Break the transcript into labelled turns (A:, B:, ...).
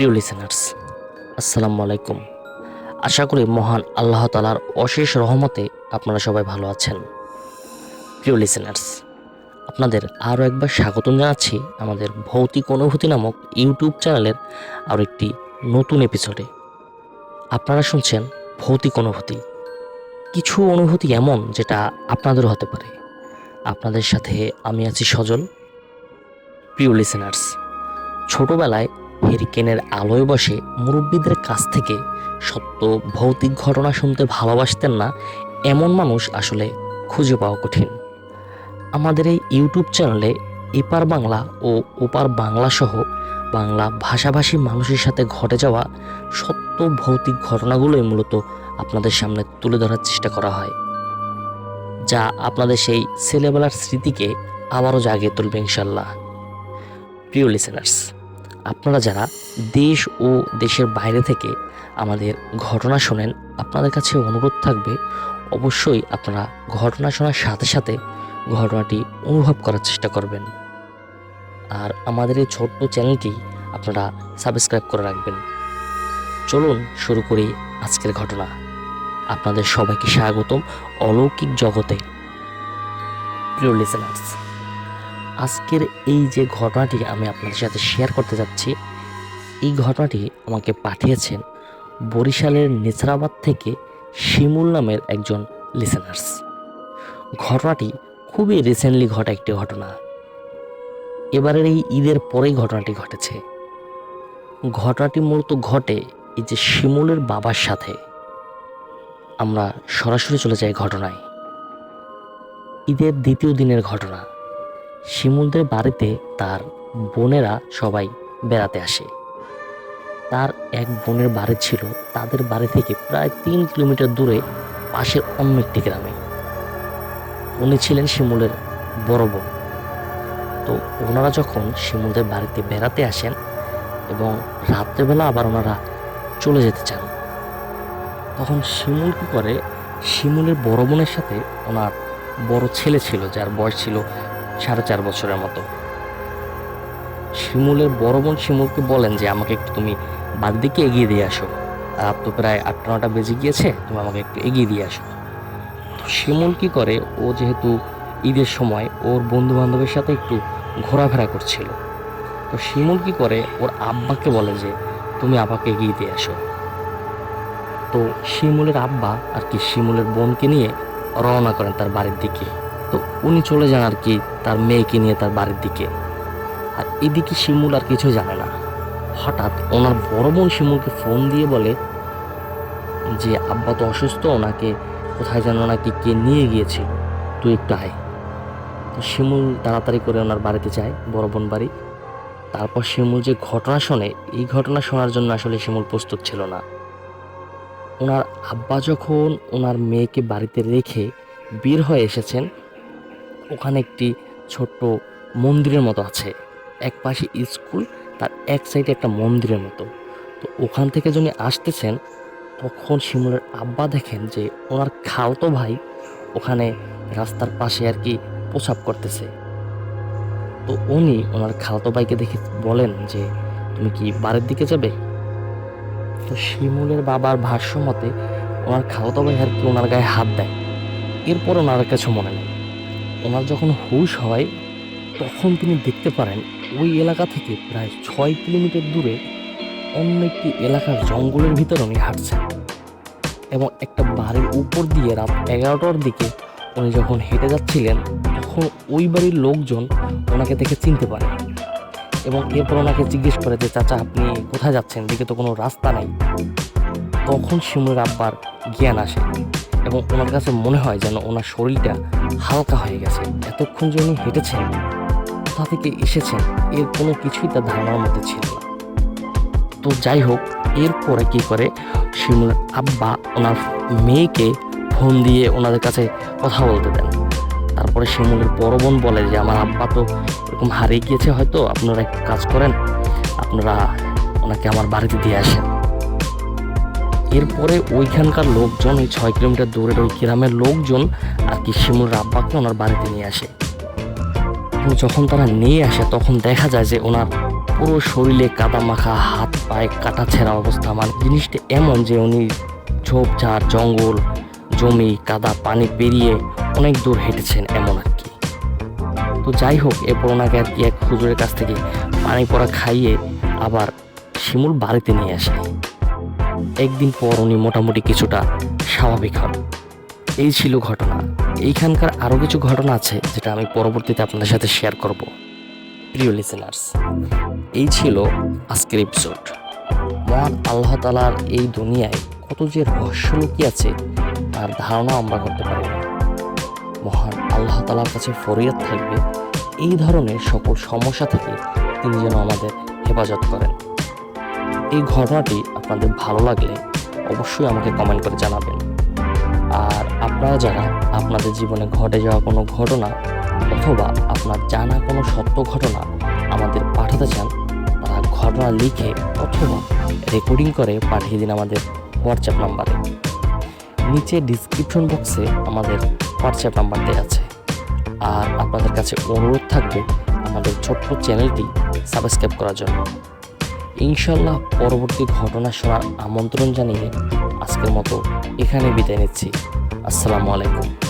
A: প্রিয় লিসেনার্স আসসালামু আলাইকুম। আশা করি মহান আল্লাহ তালার অশেষ রহমতে আপনারা সবাই ভালো আছেন। প্রিয় লিসেনার্স আপনাদের আরও একবার স্বাগত জানাচ্ছি আমাদের ভৌতিক অনুভূতি নামক ইউটিউব চ্যানেলের আরও একটি নতুন এপিসোডে আপনারা শুনছেন ভৌতিক অনুভূতি। কিছু অনুভূতি এমন যেটা আপনাদেরও হতে পারে। আপনাদের সাথে আমি আছি সজল। প্রিয় লিসেনার্স ছোটবেলায় হেরিকেনের আলোয় বসে মুরব্বীদের কাছ থেকে সত্য ভৌতিক ঘটনা শুনতে ভালোবাসতেন না এমন মানুষ আসলে খুঁজে পাওয়া কঠিন। আমাদের এই ইউটিউব চ্যানেলে এপার বাংলা ও ওপার বাংলা সহ বাংলা ভাষাভাষী মানুষের সাথে ঘটে যাওয়া সত্য ভৌতিক ঘটনাগুলোই মূলত আপনাদের সামনে তুলে ধরার চেষ্টা করা হয়, যা আপনাদের সেই ছেলেবেলার স্মৃতিকে আবারও জাগিয়ে তুলবে ইনশাল্লাহ প্রিয় লিসেনার্স আপনারা যারা দেশ ও দেশের বাইরে থেকে আমাদের ঘটনা শোনেন, আপনাদের কাছে অনুরোধ থাকবে, অবশ্যই আপনারা ঘটনা শোনার সাথে সাথে ঘটনাটি অনুভব করার চেষ্টা করবেন। আর আমাদের এই ছোট্ট চ্যানেলটি আপনারা সাবস্ক্রাইব করে রাখবেন। চলুন শুরু করি আজকের ঘটনা। আপনাদের সবাইকে স্বাগতম অলৌকিক জগতে। প্রিয় লিসেনার্স আজকের এই যে ঘটনাটি আমি আপনাদের সাথে শেয়ার করতে যাচ্ছি, এই ঘটনাটি আমাকে পাঠিয়েছেন বরিশালের নেচরাবাদ থেকে শিমুল নামের একজন লিসেনার্স ঘটনাটি খুবই রিসেন্টলি ঘটা একটি ঘটনা। এবারের এই ঈদের পরেই ঘটনাটি ঘটেছে। ঘটনাটি মূলত ঘটে এই যে শিমুলের বাবার সাথে। আমরা সরাসরি চলে যাই ঘটনায়। ঈদের দ্বিতীয় দিনের ঘটনা। শিমুলদের বাড়িতে তার বোনেরা সবাই বেড়াতে আসে। তার এক বোনের বাড়ি ছিল তাদের বাড়ি থেকে প্রায় তিন কিলোমিটার দূরে, পাশের অন্য একটি গ্রামে। উনি ছিলেন শিমুলের বড় বোন। তো ওনারা যখন শিমুলদের বাড়িতে বেড়াতে আসেন এবং রাত্রেবেলা আবার ওনারা চলে যেতে চান, তখন শিমুল কী করে? শিমুলের বড় বোনের সাথে ওনার বড় ছেলে ছিল, যার বয়স ছিল সাড়ে চার বছরের মতো। শিমুলের বড় বোন শিমুলকে বলেন যে, আমাকে একটু তুমি বাদ দিকে এগিয়ে দিয়ে আসো। রাত তো প্রায় আটটা, নটা বেজে গিয়েছে, তুমি আমাকে একটু এগিয়ে দিয়ে আসো। তো শিমুল কি করে? ও যেহেতু ঈদের সময় ওর বন্ধু বান্ধবের সাথে একটু ঘোরাফেরা করছিল। তো শিমুল কি করে? ওর আব্বাকে বলে যে, তুমি আব্বাকে এগিয়ে দিয়ে আসো। তো শিমুলের আব্বা আর কি শিমুলের বোনকে নিয়ে রওনা করেন তার বাড়ির দিকে। তো উনি চলে যান আর কি তার মেয়েকে নিয়ে তার বাড়ির দিকে। আর এদিকে শিমুল আর কিছু জানে না। হঠাৎ ওনার বড় বোন শিমুলকে ফোন দিয়ে বলে যে, আব্বা তো অসুস্থ, ওনাকে কোথায় যেন ওনাকে কে নিয়ে গিয়েছিল। তুই একটু আয়। তো শিমুল তাড়াতাড়ি করে ওনার বাড়িতে যায়, বড় বোন বাড়ি। তারপর শিমুল যে ঘটনা শোনে, এই ঘটনা শোনার জন্য আসলে শিমুল প্রস্তুত ছিল না। ওনার আব্বা যখন ওনার মেয়েকে বাড়িতে রেখে বের হয়ে এসেছেন ওখানে একটি ছোট্ট মন্দিরের মতো আছে। এক পাশে স্কুল, তার এক সাইডে একটা মন্দিরের মতো। তো ওখান থেকে যিনি আসতেছেন, তখন শিমুলের আব্বা দেখেন যে ওনার খালতো ভাই ওখানে রাস্তার পাশে আর কি প্রসাব করতেছে। তো উনি ওনার খালতো ভাইকে দেখে বলেন যে, তুমি কি বাড়ির দিকে যাবে? তো শিমুলের বাবার ভাষ্য মতে, ওনার খালতো ভাই আর কি ওনার গায়ে হাত দেয়। এরপর ওনার কিছু মনে নেই। ওনার যখন হুশ হয়, তখন তিনি দেখতে পারেন ওই এলাকা থেকে প্রায় ছয় কিলোমিটার দূরে অন্য একটি এলাকার জঙ্গলের ভিতর উনি হাঁটছেন এবং একটা বাড়ির উপর দিয়ে রাত এগারোটার দিকে উনি যখন হেঁটে যাচ্ছিলেন, তখন ওই বাড়ির লোকজন ওনাকে দেখে চিনতে পারে এবং এরপর ওনাকে জিজ্ঞেস করে যে, চাচা, আপনি কোথায় যাচ্ছেন? দিকে তো কোনো রাস্তা নেই। তখন শিমুলের আব্বার জ্ঞান আসে। এবং ওনার কাছে মনে হয় যেন ওনার শরীরটা হালকা হয়ে গেছে। এতক্ষণ যে উনি হেঁটেছেন, কোথা থেকে এসেছেন, এর কোনো কিছুই তার ধারণার মধ্যে ছিল না। তো যাই হোক, এরপরে কি করে শিমুলের আব্বা, ওনার মেয়েকে ফোন দিয়ে ওনাদের কাছে কথা বলতে দেন। তারপরে শিমুলের বড় বোন বলে যে, আমার আব্বা তো এরকম হারিয়ে গিয়েছে হয়তো, আপনারা একটু কাজ করেন, আপনারা ওনাকে আমার বাড়িতে দিয়ে আসেন। এরপরে ওইখানকার লোকজন ওই ছয় কিলোমিটার দূরের ওই গ্রামের লোকজন আর কি শিমুলের আব্বাকে ওনার বাড়িতে নিয়ে আসে। এবং যখন তারা নিয়ে আসে, তখন দেখা যায় যে ওনার পুরো শরীরে কাদা মাখা হাত পায়ে কাটা ছেঁড়া অবস্থা। মানে জিনিসটা এমন যে উনি ঝোপঝাড় জঙ্গল, জমি, কাদা, পানি পেরিয়ে অনেক দূর হেঁটেছেন এমন আর কি। তো যাই হোক, এরপর ওনাকে আর কি এক হুজুরের কাছ থেকে পানি পড়া খাইয়ে আবার শিমুল বাড়িতে নিয়ে আসে। একদিন পর উনি মোটামুটি কিছুটা স্বাভাবিক হন। এই ছিল ঘটনা। এইখানকার আরও কিছু ঘটনা আছে যেটা আমি পরবর্তীতে আপনাদের সাথে শেয়ার করব। প্রিয় লিসেনার্স এই ছিল আজকের এপিসোড মহান আল্লাহ তালার এই দুনিয়ায় কত যে রহস্য লুকিয়ে আছে, তার ধারণা আমরা করতে পারি না। মহান আল্লাহ তালার কাছে ফরিয়াদ থাকবে, এই ধরনের সকল সমস্যা থেকে তিনি যেন আমাদের হেফাজত করেন। এই ঘটনাটি আপনাদের ভালো লাগলে অবশ্যই আমাকে কমেন্ট করে জানাবেন। আর আপনারা যারা আপনাদের জীবনে ঘটে যাওয়া কোনো ঘটনা অথবা আপনার জানা কোনো সত্য ঘটনা আমাদের পাঠাতে চান, তারা ঘটনা লিখে অথবা রেকর্ডিং করে পাঠিয়ে দিন আমাদের হোয়াটসঅ্যাপ নাম্বারে নিচে ডিসক্রিপশন বক্সে আমাদের হোয়াটসঅ্যাপ নাম্বার দেওয়া আছে। আর আপনাদের কাছে অনুরোধ থাকবে আমাদের ছোট্ট চ্যানেলটি সাবস্ক্রাইব করার জন্য। ইনশাল্লাহ পরবর্তী ঘটনা শোনার আমন্ত্রণ জানিয়ে আজকের মতো এখানে বিদায় নিচ্ছি। আসসালামু আলাইকুম।